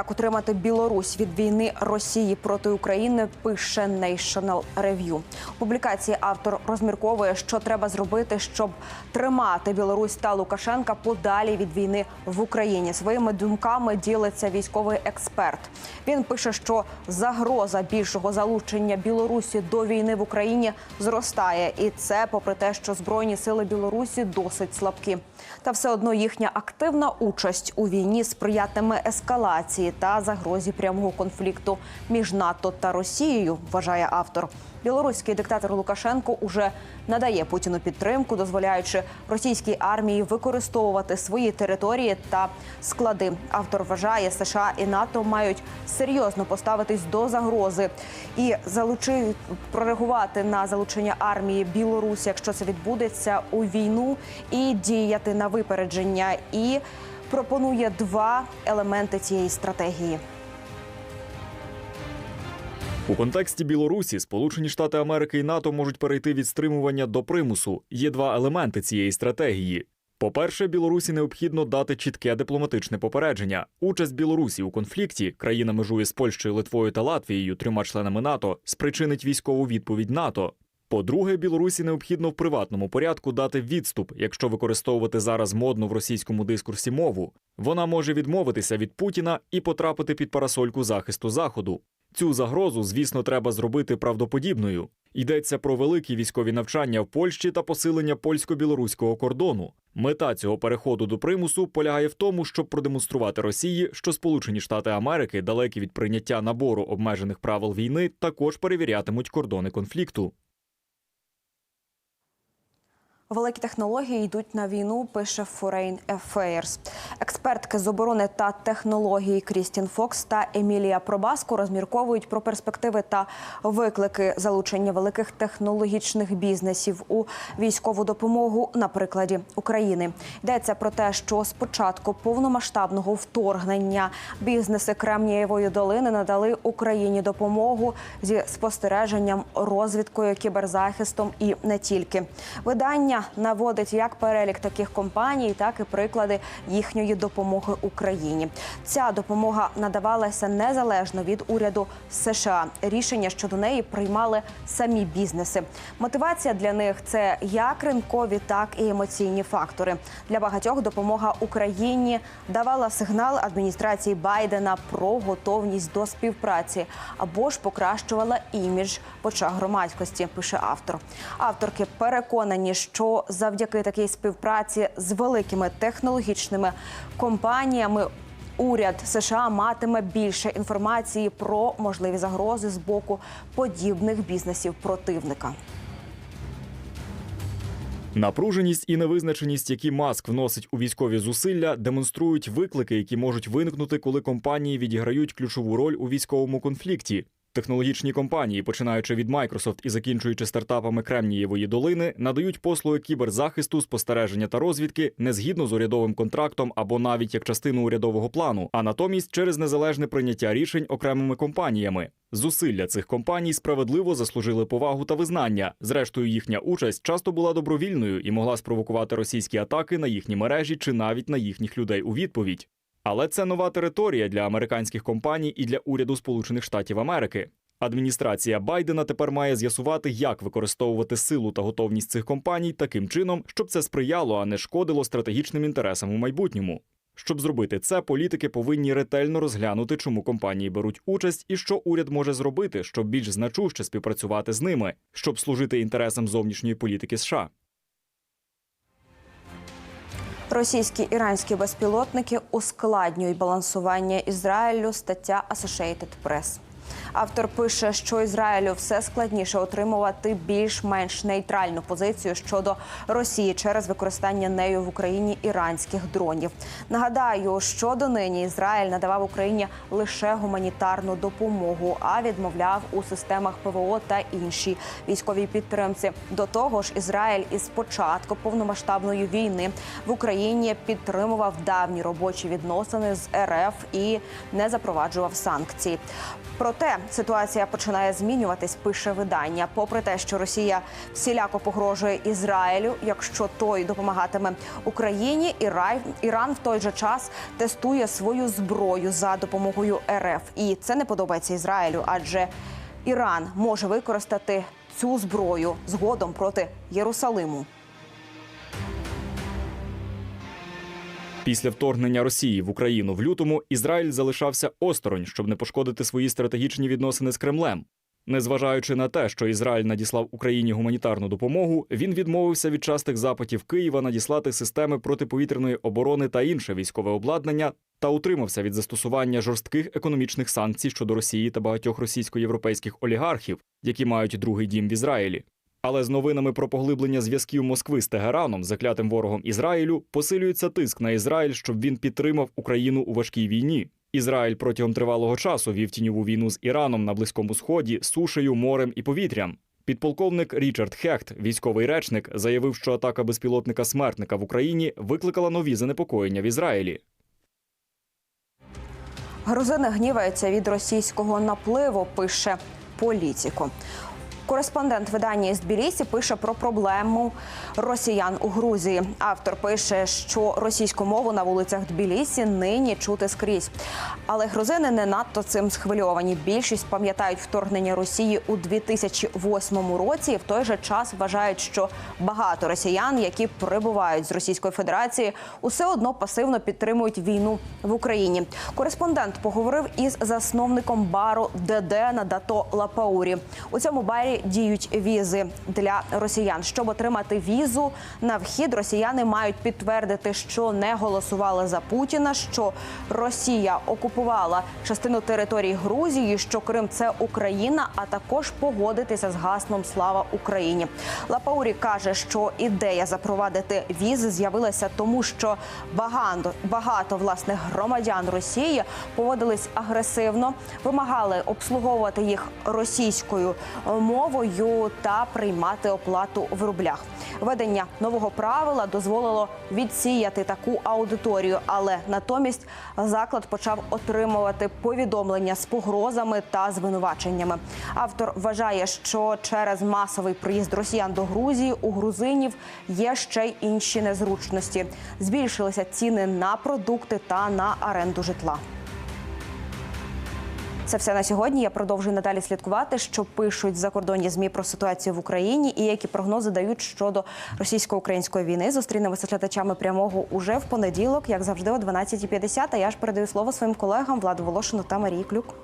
Як утримати Білорусь від війни Росії проти України, пише National Review. У публікації автор розмірковує, що треба зробити, щоб тримати Білорусь та Лукашенка подалі від війни в Україні. Своїми думками ділиться військовий експерт. Він пише, що загроза більшого залучення Білорусі до війни в Україні зростає, і це попри те, що збройні сили Білорусі досить слабкі. Та все одно їхня активна участь у війні сприятиме ескалації та загрозі прямого конфлікту між НАТО та Росією, вважає автор. Білоруський диктатор Лукашенко уже надає Путіну підтримку, дозволяючи російській армії використовувати свої території та склади. Автор вважає, США і НАТО мають серйозно поставитись до загрози і залучи прореагувати на залучення армії Білорусі, якщо це відбудеться у війну, і діяти на випередження. І пропонує два елементи цієї стратегії. У контексті Білорусі Сполучені Штати Америки і НАТО можуть перейти від стримування до примусу. Є два елементи цієї стратегії. По-перше, Білорусі необхідно дати чітке дипломатичне попередження. Участь Білорусі у конфлікті країна межує з Польщею, Литвою та Латвією, трьома членами НАТО, спричинить військову відповідь НАТО. По-друге, Білорусі необхідно в приватному порядку дати відступ, якщо використовувати зараз модну в російському дискурсі мову. Вона може відмовитися від Путіна і потрапити під парасольку захисту Заходу. Цю загрозу, звісно, треба зробити правдоподібною. Йдеться про великі військові навчання в Польщі та посилення польсько-білоруського кордону. Мета цього переходу до примусу полягає в тому, щоб продемонструвати Росії, що Сполучені Штати Америки, далекі від прийняття набору обмежених правил війни, також перевірятимуть кордони конфлікту. Великі технології йдуть на війну. Пише Foreign Affairs. Експертки з оборони та технології Крістін Фокс та Емілія Пробаско розмірковують про перспективи та виклики залучення великих технологічних бізнесів у військову допомогу на прикладі України. Йдеться про те, що з початку повномасштабного вторгнення бізнеси Кремнієвої долини надали Україні допомогу зі спостереженням, розвідкою, кіберзахистом і не тільки видання наводить як перелік таких компаній, так і приклади їхньої допомоги Україні. Ця допомога надавалася незалежно від уряду США. Рішення щодо неї приймали самі бізнеси. Мотивація для них це як ринкові, так і емоційні фактори. Для багатьох допомога Україні давала сигнал адміністрації Байдена про готовність до співпраці або ж покращувала імідж в очах громадськості. Пише автор. Авторки переконані, що завдяки такій співпраці з великими технологічними компаніями. Уряд США матиме більше інформації про можливі загрози з боку подібних бізнесів противника. Напруженість і невизначеність, які маск вносить у військові зусилля, демонструють виклики, які можуть виникнути, коли компанії відіграють ключову роль у військовому конфлікті. Технологічні компанії, починаючи від Microsoft і закінчуючи стартапами Кремнієвої долини, надають послуги кіберзахисту, спостереження та розвідки не згідно з урядовим контрактом або навіть як частину урядового плану, а натомість через незалежне прийняття рішень окремими компаніями. Зусилля цих компаній справедливо заслужили повагу та визнання. Зрештою, їхня участь часто була добровільною і могла спровокувати російські атаки на їхні мережі чи навіть на їхніх людей у відповідь. Але це нова територія для американських компаній і для уряду Сполучених Штатів Америки. Адміністрація Байдена тепер має з'ясувати, як використовувати силу та готовність цих компаній таким чином, щоб це сприяло, а не шкодило стратегічним інтересам у майбутньому. Щоб зробити це, політики повинні ретельно розглянути, чому компанії беруть участь і що уряд може зробити, щоб більш значуще співпрацювати з ними, щоб служити інтересам зовнішньої політики США. Російські іранські безпілотники ускладнюють балансування Ізраїлю. Стаття Associated Press. Автор пише, що Ізраїлю все складніше отримувати більш-менш нейтральну позицію щодо Росії через використання нею в Україні іранських дронів. Нагадаю, що донині Ізраїль надавав Україні лише гуманітарну допомогу, а відмовляв у системах ПВО та іншій військовій підтримці. До того ж, Ізраїль із початку повномасштабної війни в Україні підтримував давні робочі відносини з РФ і не запроваджував санкції. Проте Проте ситуація починає змінюватись. Пише видання. Попри те, що Росія всіляко погрожує Ізраїлю, якщо той допомагатиме Україні, Іран в той же час тестує свою зброю за допомогою РФ. І це не подобається Ізраїлю, адже Іран може використати цю зброю згодом проти Єрусалиму. Після вторгнення Росії в Україну в лютому Ізраїль залишався осторонь, щоб не пошкодити свої стратегічні відносини з Кремлем. Незважаючи на те, що Ізраїль надіслав Україні гуманітарну допомогу, він відмовився від частих запитів Києва надіслати системи протиповітряної оборони та інше військове обладнання та утримався від застосування жорстких економічних санкцій щодо Росії та багатьох російсько-європейських олігархів, які мають другий дім в Ізраїлі. Але з новинами про поглиблення зв'язків Москви з Тегераном, заклятим ворогом Ізраїлю, посилюється тиск на Ізраїль, щоб він підтримав Україну у важкій війні. Ізраїль протягом тривалого часу вів тіньову війну з Іраном на близькому сході, сушею, морем і повітрям. Підполковник Річард Хехт, військовий речник, заявив, що атака безпілотника смертника в Україні викликала нові занепокоєння в Ізраїлі. Грузини гніваються від російського напливу. Пише політико. Кореспондент видання із Тбілісі пише про проблему росіян у Грузії. Автор пише, що російську мову на вулицях Тбілісі нині чути скрізь. Але грузини не надто цим схвильовані. Більшість пам'ятають вторгнення Росії у 2008 році. В той же час вважають, що багато росіян, які прибувають з Російської Федерації, усе одно пасивно підтримують війну в Україні. Кореспондент поговорив із засновником бару ДД на дато Лапаурі. У цьому барі діють візи для росіян. Щоб отримати візу на вхід, росіяни мають підтвердити, що не голосували за Путіна, що Росія окупувала частину території Грузії, що Крим це Україна, а також погодитися з гаслом Слава Україні. Лапаурі каже, що ідея запровадити візи з'явилася тому, що багато багато власне громадян Росії поводились агресивно, вимагали обслуговувати їх російською мовою та приймати оплату в рублях. Введення нового правила дозволило відсіяти таку аудиторію, але натомість заклад почав отримувати повідомлення з погрозами та звинуваченнями. Автор вважає, що через масовий приїзд росіян до Грузії у грузинів є ще й інші незручності. Збільшилися ціни на продукти та на оренду житла. Це все на сьогодні. Я продовжую надалі слідкувати, що пишуть закордонні змі про ситуацію в Україні і які прогнози дають щодо російсько-української війни. Зустрінемося з глядачами прямого уже в понеділок, як завжди, о 12.50. А я ж передаю слово своїм колегам Владу Волошину та Марії Клюк.